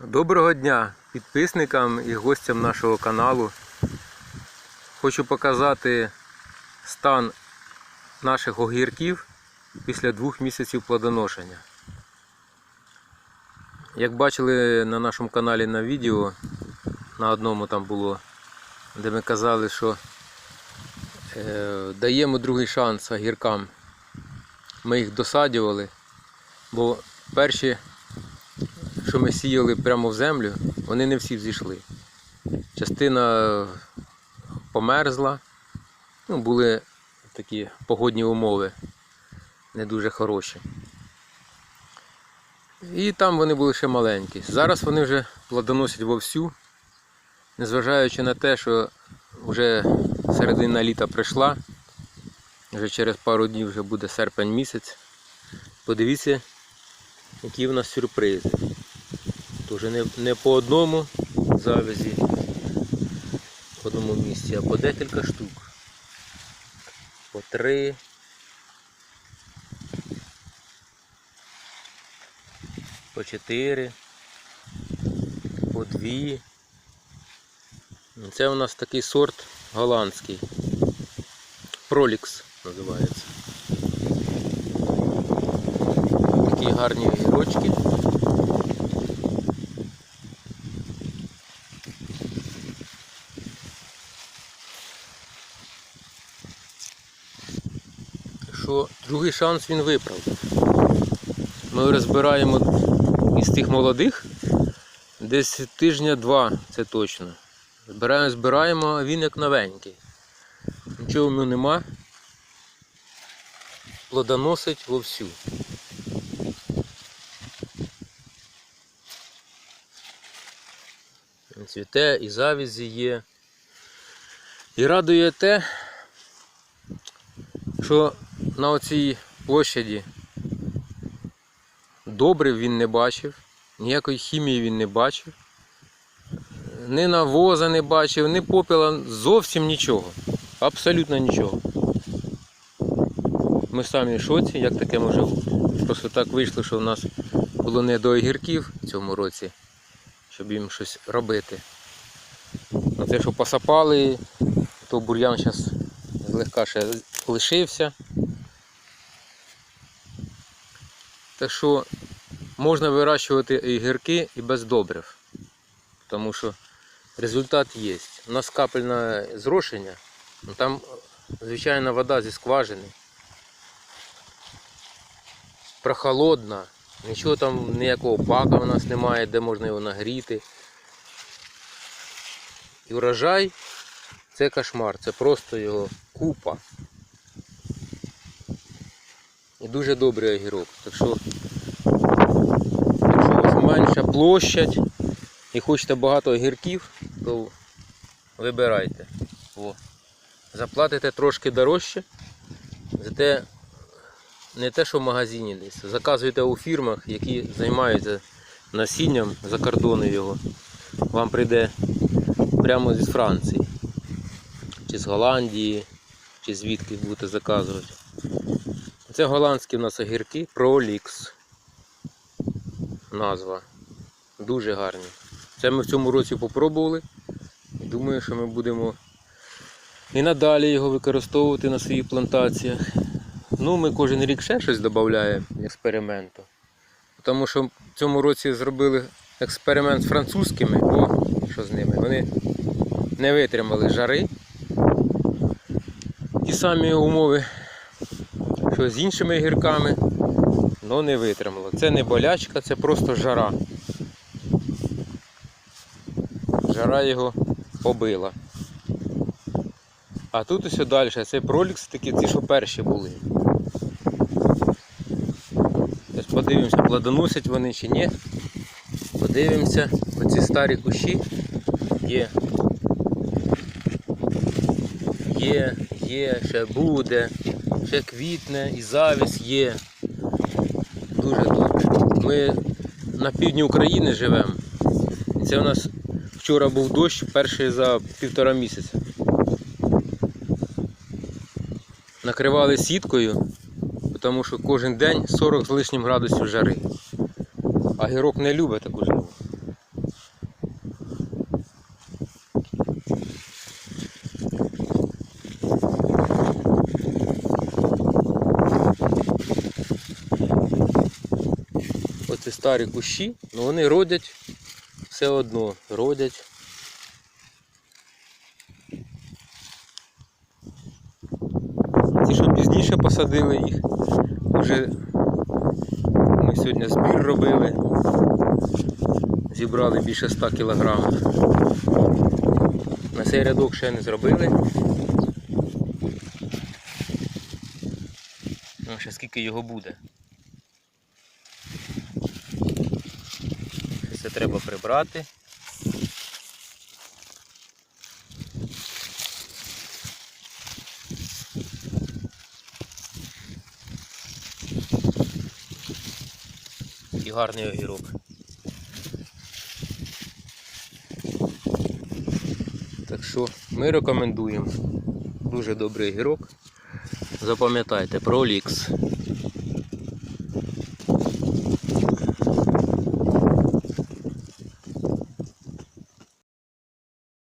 Доброго дня підписникам і гостям нашого каналу. Хочу показати стан наших огірків після двох місяців плодоношення. Як бачили на нашому каналі на відео, на одному там було, де ми казали, що е, даємо другий шанс огіркам. Ми їх досадювали, бо перші що ми сіяли прямо в землю, вони не всі взійшли. Частина померзла, ну, були такі погодні умови не дуже хороші. І там вони були ще маленькі. Зараз вони вже плодоносять вовсю, незважаючи на те, що вже середина літа прийшла, вже через пару днів вже буде серпень місяць. Подивіться, які в нас сюрпризи. Тоже не, не по одному завязі, в одному місці, а по декілька штук. По три. По чотири. По дві. Це у нас такий сорт голландський. Пролікс називається. Такі гарні огірочки. Що другий шанс він виправдав. Ми розбираємо із тих молодих десь тижня-два, це точно. Збираємо, збираємо, а він як новенький. Нічого в нього нема. Плодоносить вовсю. Він цвіте, і завізі є. І радує те, що на оцій площаді добрив він не бачив, ніякої хімії він не бачив, ні навоза не бачив, ні попіла, зовсім нічого. Абсолютно нічого. Ми самі в шоці, як таке може бути. Просто так вийшло, що в нас було не до огірків в цьому році, щоб їм щось робити. На те, що посапали, то бур'ян зараз злегка ще лишився. Так що можна вирощувати і гірки і без добрив, тому що результат є. У нас капельне зрошення, ну, там звичайна вода зі скважини. Прохолодна, нічого там ніякого бака у нас немає, де можна його нагріти. І урожай це кошмар, це просто його купа. І дуже добрий огірок. Так що, якщо у вас менша площадь і хочете багато огірків, то вибирайте. О. Заплатите трошки дорожче, зате не те, що в магазині десь. Заказуйте у фірмах, які займаються насінням за кордону його. Вам прийде прямо з Франції чи з Голландії, чи звідки будете заказувати. Це голландські в нас огірки Prolix. Назва. Дуже гарні. Це ми в цьому році попробували. Думаю, що ми будемо і надалі його використовувати на своїх плантаціях. Ну, ми кожен рік ще щось додаємо експерименту. Тому що в цьому році зробили експеримент з французькими, о, що з ними, вони не витримали жари. Ті самі умови, що з іншими гірками, але не витримало. Це не болячка, це просто жара. Жара його побила. А тут ось далі, цей пролікс такі, ці, що перші були. Ось подивимося, плодоносять вони чи ні. Подивимося, оці старі кущі є. Є, є, ще буде, ще квітне і завіс є. Дуже добре. Ми на півдні України живемо. Це у нас вчора був дощ перший за півтора місяця. Накривали сіткою, тому що кожен день 40 з лишнім градусів жари. А гірок не любить таку жару. Це старі кущі, але вони родять все одно. Родять. Ті, що пізніше посадили їх, вже ми сьогодні збір робили. Зібрали більше 100 кг. На цей рядок ще не зробили. Ну, ще скільки його буде. Це треба прибрати. І гарний огірок. Так що ми рекомендуємо. Дуже добрий огірок. Запам'ятайте, Пролікс.